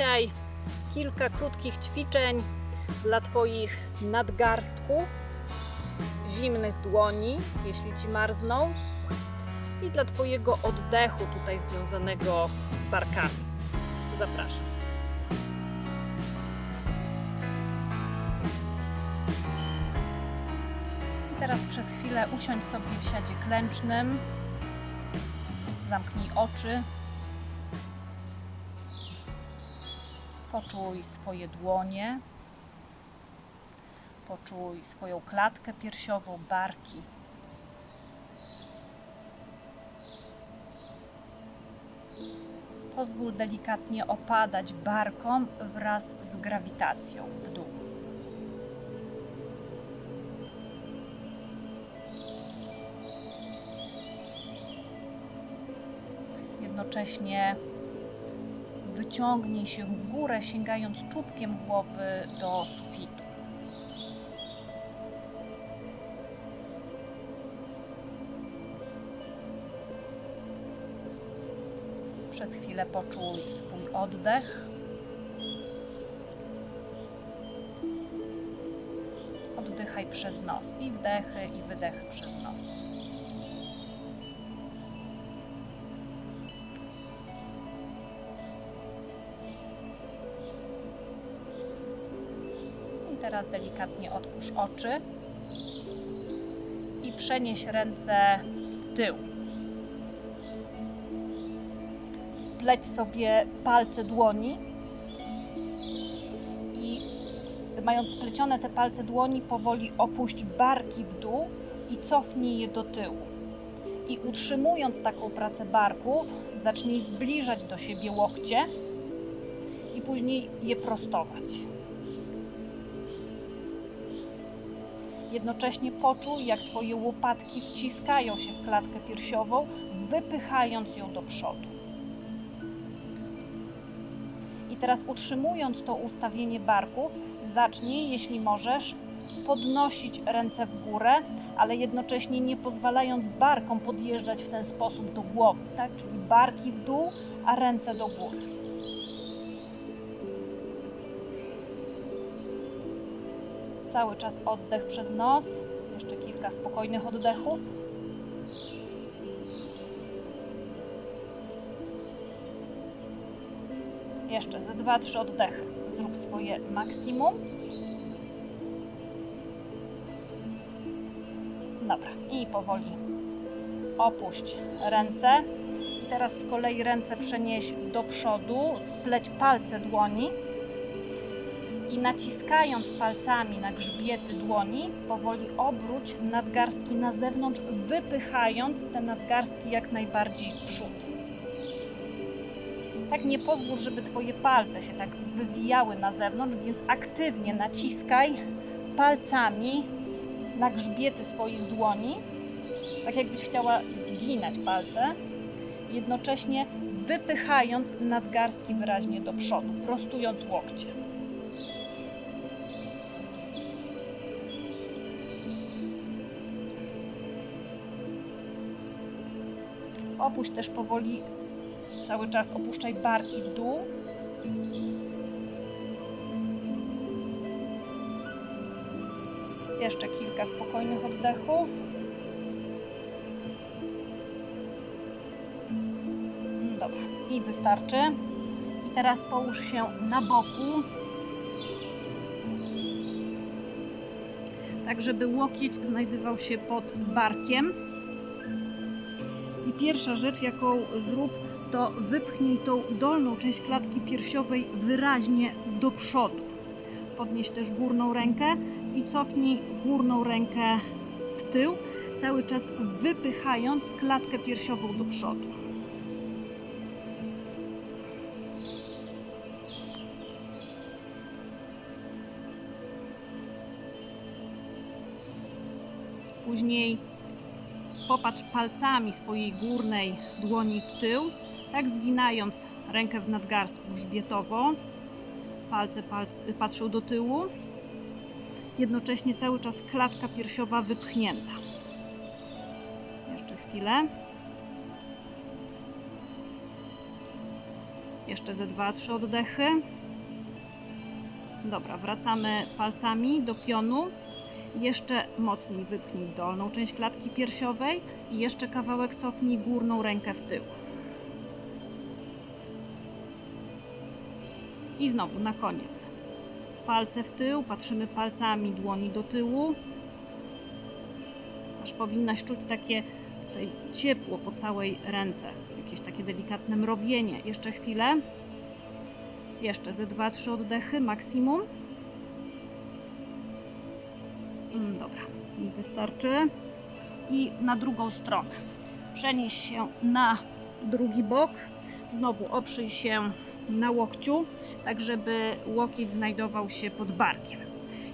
dzisiaj kilka krótkich ćwiczeń dla Twoich nadgarstków, zimnych dłoni, jeśli Ci marzną, i dla Twojego oddechu tutaj związanego z barkami. Zapraszam. Teraz przez chwilę usiądź sobie w siadzie klęcznym. Zamknij oczy. Poczuj swoje dłonie. Poczuj swoją klatkę piersiową, barki. Pozwól delikatnie opadać barkom wraz z grawitacją w dół. Jednocześnie wyciągnij się w górę, sięgając czubkiem głowy do sufitu. Przez chwilę poczuj swój oddech. Oddychaj przez nos i wdechy, i wydechy przez nos. Teraz delikatnie otwórz oczy i przenieś ręce w tył. Spleć sobie palce dłoni i mając splecione te palce dłoni, powoli opuść barki w dół i cofnij je do tyłu. I utrzymując taką pracę barków, zacznij zbliżać do siebie łokcie i później je prostować. Jednocześnie poczuj, jak Twoje łopatki wciskają się w klatkę piersiową, wypychając ją do przodu. I teraz utrzymując to ustawienie barków, zacznij, jeśli możesz, podnosić ręce w górę, ale jednocześnie nie pozwalając barkom podjeżdżać w ten sposób do głowy, tak? Czyli barki w dół, a ręce do góry. Cały czas oddech przez nos. Jeszcze kilka spokojnych oddechów. Jeszcze ze dwa, trzy oddechy. Zrób swoje maksimum. Dobra, i powoli opuść ręce. I teraz z kolei ręce przenieś do przodu, spleć palce dłoni i naciskając palcami na grzbiety dłoni, powoli obróć nadgarstki na zewnątrz, wypychając te nadgarstki jak najbardziej w przód. Tak nie pozwól, żeby Twoje palce się tak wywijały na zewnątrz, więc aktywnie naciskaj palcami na grzbiety swoich dłoni, tak jakbyś chciała zginać palce, jednocześnie wypychając nadgarstki wyraźnie do przodu, prostując łokcie. Opuść też powoli, cały czas opuszczaj barki w dół. Jeszcze kilka spokojnych oddechów. Dobra, i wystarczy. I teraz połóż się na boku. Tak, żeby łokieć znajdował się pod barkiem. Pierwsza rzecz, jaką zrób, to wypchnij tą dolną część klatki piersiowej wyraźnie do przodu. Podnieś też górną rękę i cofnij górną rękę w tył, cały czas wypychając klatkę piersiową do przodu. Później popatrz palcami swojej górnej dłoni w tył, tak zginając rękę w nadgarstku grzbietowo. Palce, palce patrzą do tyłu. Jednocześnie cały czas klatka piersiowa wypchnięta. Jeszcze chwilę. Jeszcze ze dwa, trzy oddechy. Dobra, wracamy palcami do pionu. Jeszcze mocniej wypchnij dolną część klatki piersiowej i jeszcze kawałek cofnij górną rękę w tył. I znowu na koniec. Palce w tył, patrzymy palcami dłoni do tyłu. Aż powinnaś czuć takie tutaj ciepło po całej ręce. Jakieś takie delikatne mrowienie. Jeszcze chwilę. Jeszcze ze 2-3 oddechy maksimum. Dobra, mi wystarczy. I na drugą stronę. Przenieś się na drugi bok. Znowu oprzyj się na łokciu, tak żeby łokieć znajdował się pod barkiem.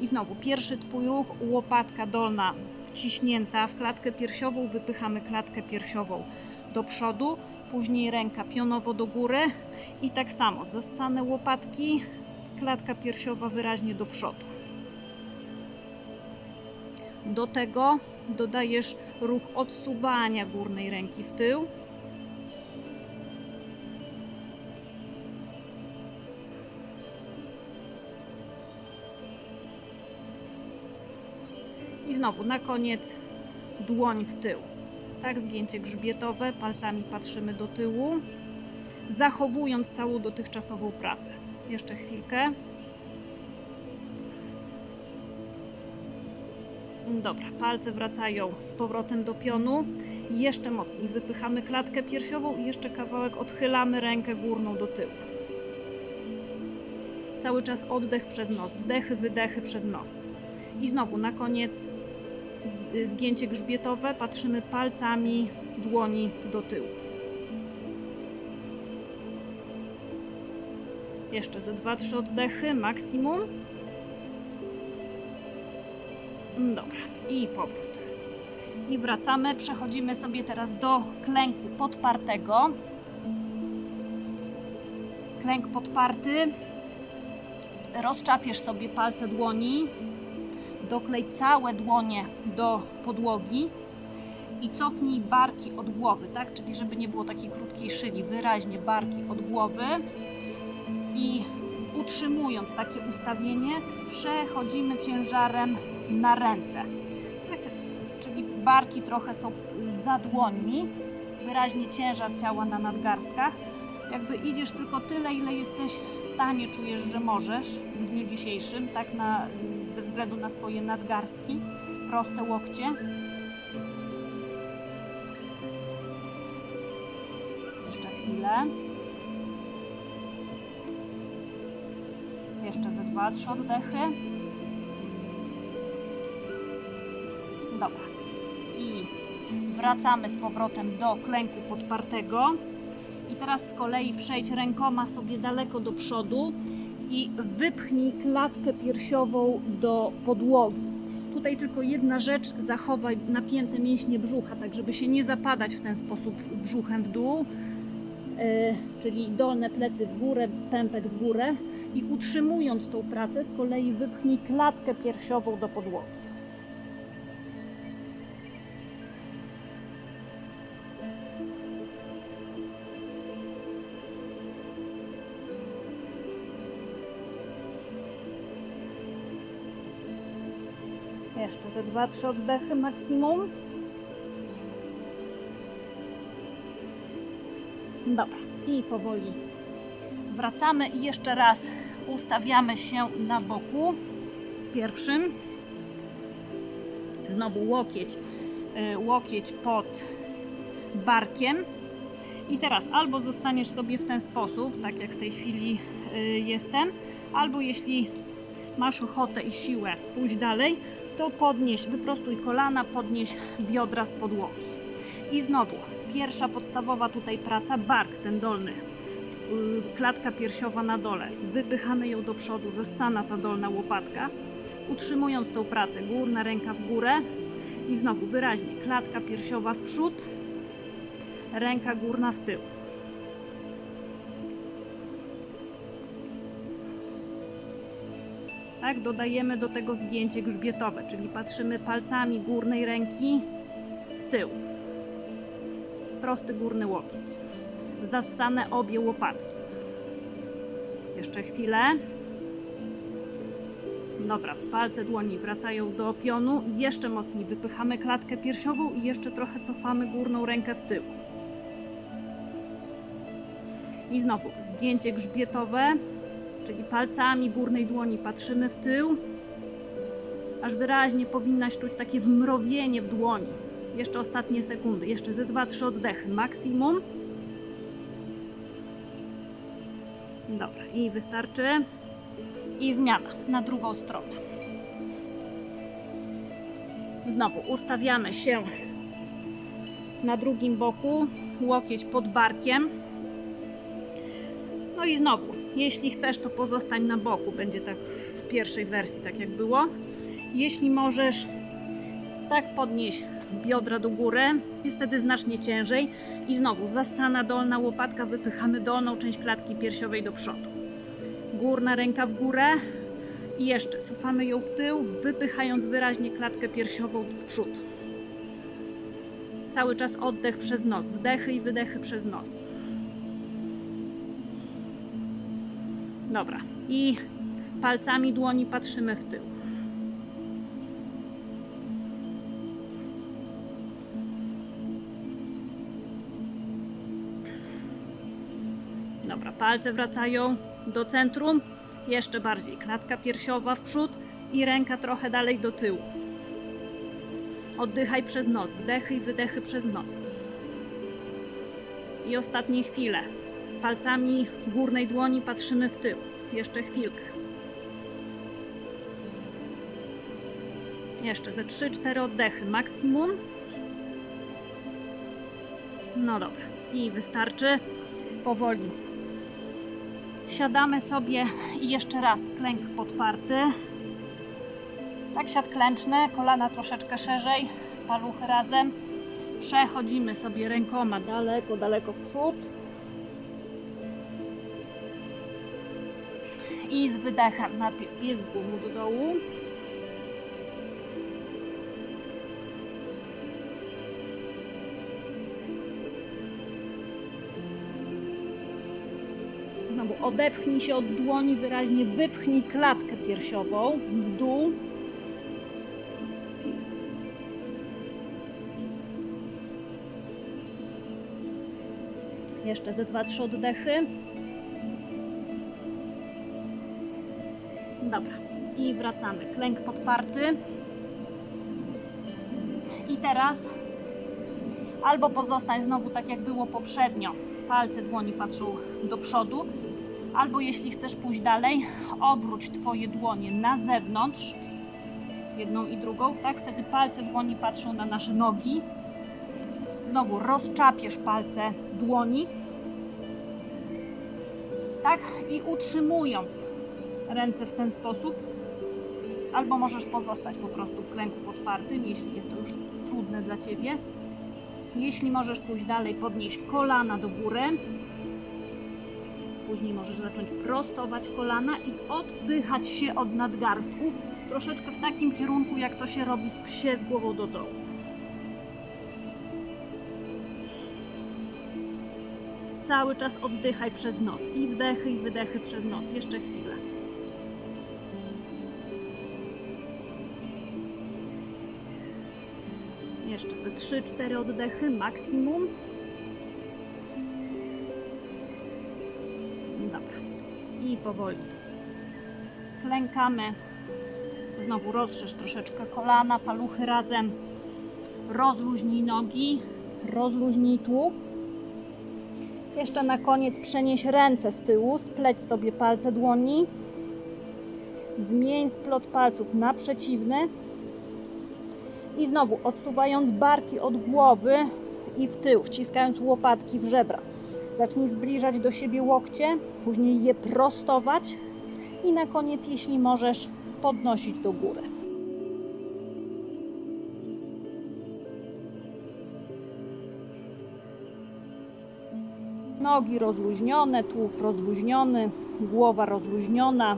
I znowu pierwszy Twój ruch, łopatka dolna wciśnięta w klatkę piersiową, wypychamy klatkę piersiową do przodu, później ręka pionowo do góry i tak samo zassane łopatki, klatka piersiowa wyraźnie do przodu. Do tego dodajesz ruch odsuwania górnej ręki w tył. I znowu na koniec dłoń w tył. Tak, zgięcie grzbietowe, palcami patrzymy do tyłu, zachowując całą dotychczasową pracę. Jeszcze chwilkę. Dobra, palce wracają z powrotem do pionu. Jeszcze mocniej wypychamy klatkę piersiową i jeszcze kawałek odchylamy rękę górną do tyłu. Cały czas oddech przez nos, wdechy, wydechy przez nos. I znowu na koniec zgięcie grzbietowe, patrzymy palcami dłoni do tyłu. Jeszcze ze 2-3 oddechy maksimum. Dobra, i powrót. I wracamy. Przechodzimy sobie teraz do klęku podpartego. Klęk podparty. Rozczapiesz sobie palce dłoni. Doklej całe dłonie do podłogi i cofnij barki od głowy, tak? Czyli żeby nie było takiej krótkiej szyli, wyraźnie barki od głowy i utrzymując takie ustawienie, przechodzimy ciężarem na ręce. Tak, czyli barki trochę są za dłońmi, wyraźnie ciężar ciała na nadgarstkach. Jakby idziesz tylko tyle, ile jesteś w stanie, czujesz, że możesz w dniu dzisiejszym, tak na, ze względu na swoje nadgarstki, proste łokcie. Jeszcze chwilę. Jeszcze ze dwa, trzy oddechy. Dobra. I wracamy z powrotem do klęku podpartego. I teraz z kolei przejdź rękoma sobie daleko do przodu i wypchnij klatkę piersiową do podłogi. Tutaj tylko jedna rzecz, zachowaj napięte mięśnie brzucha, tak żeby się nie zapadać w ten sposób brzuchem w dół, e, czyli dolne plecy w górę, pępek w górę i utrzymując tą pracę z kolei wypchnij klatkę piersiową do podłogi. Jeszcze ze 2-3 oddechy maksimum. Dobra, i powoli wracamy i jeszcze raz ustawiamy się na boku pierwszym. Znowu łokieć, y, łokieć pod barkiem. I teraz albo zostaniesz sobie w ten sposób, tak jak w tej chwili y, jestem, albo jeśli masz ochotę i siłę pójść dalej, to podnieś, wyprostuj kolana, podnieś biodra z podłogi. I znowu, pierwsza podstawowa tutaj praca, bark ten dolny, yy, klatka piersiowa na dole. Wypychamy ją do przodu, zassana ta dolna łopatka, utrzymując tą pracę, górna ręka w górę i znowu wyraźnie, klatka piersiowa w przód, ręka górna w tył. Tak, dodajemy do tego zgięcie grzbietowe, czyli patrzymy palcami górnej ręki w tył. Prosty górny łokieć. Zassane obie łopatki. Jeszcze chwilę. Dobra, palce dłoni wracają do pionu. Jeszcze mocniej wypychamy klatkę piersiową i jeszcze trochę cofamy górną rękę w tył. I znowu zgięcie grzbietowe, czyli palcami górnej dłoni patrzymy w tył, aż wyraźnie powinnaś czuć takie wmrowienie w dłoni. Jeszcze ostatnie sekundy, jeszcze ze 2-3 oddechy maksimum. Dobra, i wystarczy. I zmiana na drugą stronę. Znowu ustawiamy się na drugim boku, łokieć pod barkiem. No i znowu, jeśli chcesz, to pozostań na boku. Będzie tak w pierwszej wersji, tak jak było. Jeśli możesz, tak podnieś biodra do góry, jest wtedy znacznie ciężej. I znowu, zasana dolna łopatka, wypychamy dolną część klatki piersiowej do przodu. Górna ręka w górę i jeszcze cofamy ją w tył, wypychając wyraźnie klatkę piersiową w przód. Cały czas oddech przez nos, wdechy i wydechy przez nos. Dobra, i palcami dłoni patrzymy w tył. Dobra, palce wracają do centrum, jeszcze bardziej klatka piersiowa w przód i ręka trochę dalej do tyłu. Oddychaj przez nos, wdechy i wydechy przez nos. I ostatnie chwile. Palcami górnej dłoni patrzymy w tył. Jeszcze chwilkę. Jeszcze ze 3-4 oddechy maksimum. No dobra. I wystarczy. Powoli Siadamy sobie i jeszcze raz klęk podparty. Tak siad klęczny, kolana troszeczkę szerzej, paluchy razem. Przechodzimy sobie rękoma daleko, daleko w przód. I z wydechem najpierw jest z do dołu. Znowu odepchnij się od dłoni, wyraźnie wypchnij klatkę piersiową w dół. Jeszcze ze 2-3 oddechy. Dobra. I wracamy. Klęk podparty. I teraz albo pozostań znowu tak jak było poprzednio. Palce dłoni patrzą do przodu, albo jeśli chcesz pójść dalej, obróć Twoje dłonie na zewnątrz, jedną i drugą, tak? Wtedy palce dłoni patrzą na nasze nogi. Znowu rozczapiesz palce dłoni, tak? I utrzymując ręce w ten sposób, albo możesz pozostać po prostu w klęku podpartym, jeśli jest to już trudne dla Ciebie. Jeśli możesz pójść dalej, podnieś kolana do góry. Później możesz zacząć prostować kolana i odpychać się od nadgarstków. Troszeczkę w takim kierunku, jak to się robi w psie głową do dołu. Cały czas oddychaj przez nos. I wdechy, i wydechy przez nos. Jeszcze chwilę. Jeszcze te 3-4 oddechy maksimum. Dobra. I powoli. Klękamy. Znowu rozszerz troszeczkę kolana, paluchy razem. Rozluźnij nogi, rozluźnij tułów. Jeszcze na koniec przenieś ręce z tyłu, spleć sobie palce dłoni. Zmień splot palców na przeciwny. I znowu odsuwając barki od głowy i w tył, wciskając łopatki w żebra. Zacznij zbliżać do siebie łokcie, później je prostować i na koniec, jeśli możesz, podnosić do góry. Nogi rozluźnione, tułów rozluźniony, głowa rozluźniona.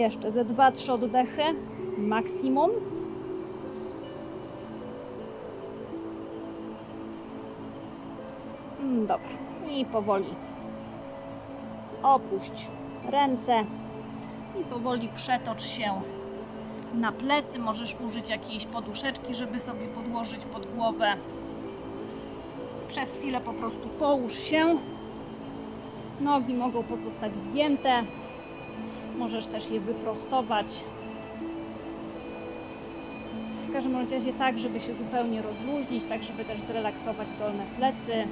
Jeszcze ze 2-3 oddechy maksimum. Mm, Dobra. I powoli opuść ręce i powoli przetocz się na plecy. Możesz użyć jakiejś poduszeczki, żeby sobie podłożyć pod głowę. Przez chwilę po prostu połóż się. Nogi mogą pozostać zgięte. Możesz też je wyprostować. W każdym razie tak, żeby się zupełnie rozluźnić, tak żeby też zrelaksować dolne plecy.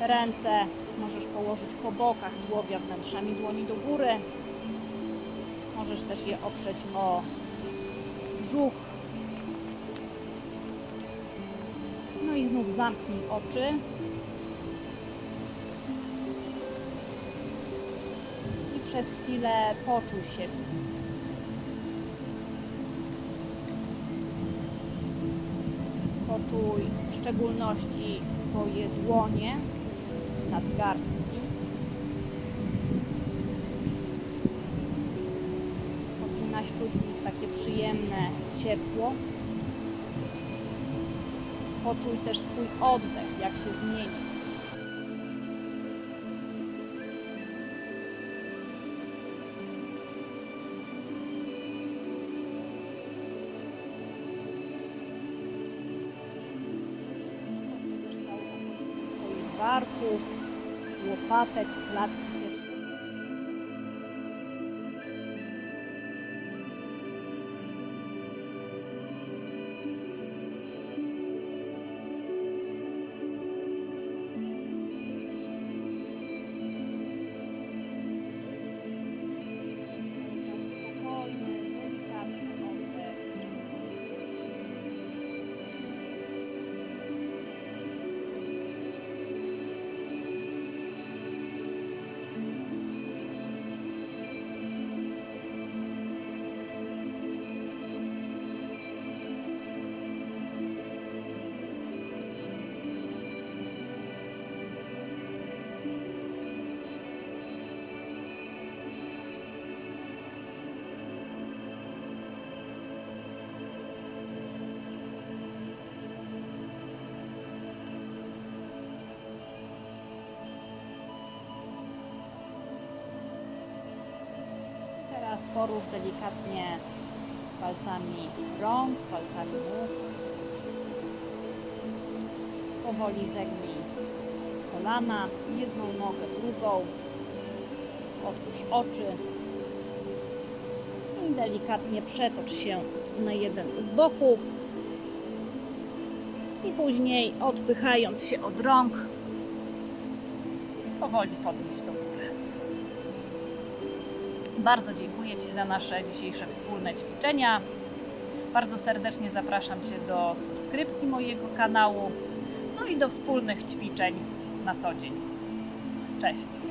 Ręce możesz położyć po bokach, głowia wnętrzami dłoni do góry. Możesz też je oprzeć o brzuch. No i znów zamknij oczy. Przez chwilę poczuj siebie. Poczuj w szczególności swoje dłonie, nadgarstki. Czuć w nich takie przyjemne ciepło. Poczuj też swój oddech, jak się zmieni. perfect Porusz delikatnie palcami rąk, palcami nóg. Powoli zegnij kolana, jedną nogę, drugą. Otwórz oczy i delikatnie przetocz się na jeden z boków. I później odpychając się od rąk, powoli góry. Bardzo dziękuję Ci za nasze dzisiejsze wspólne ćwiczenia. Bardzo serdecznie zapraszam Cię do subskrypcji mojego kanału, no i do wspólnych ćwiczeń na co dzień. Cześć!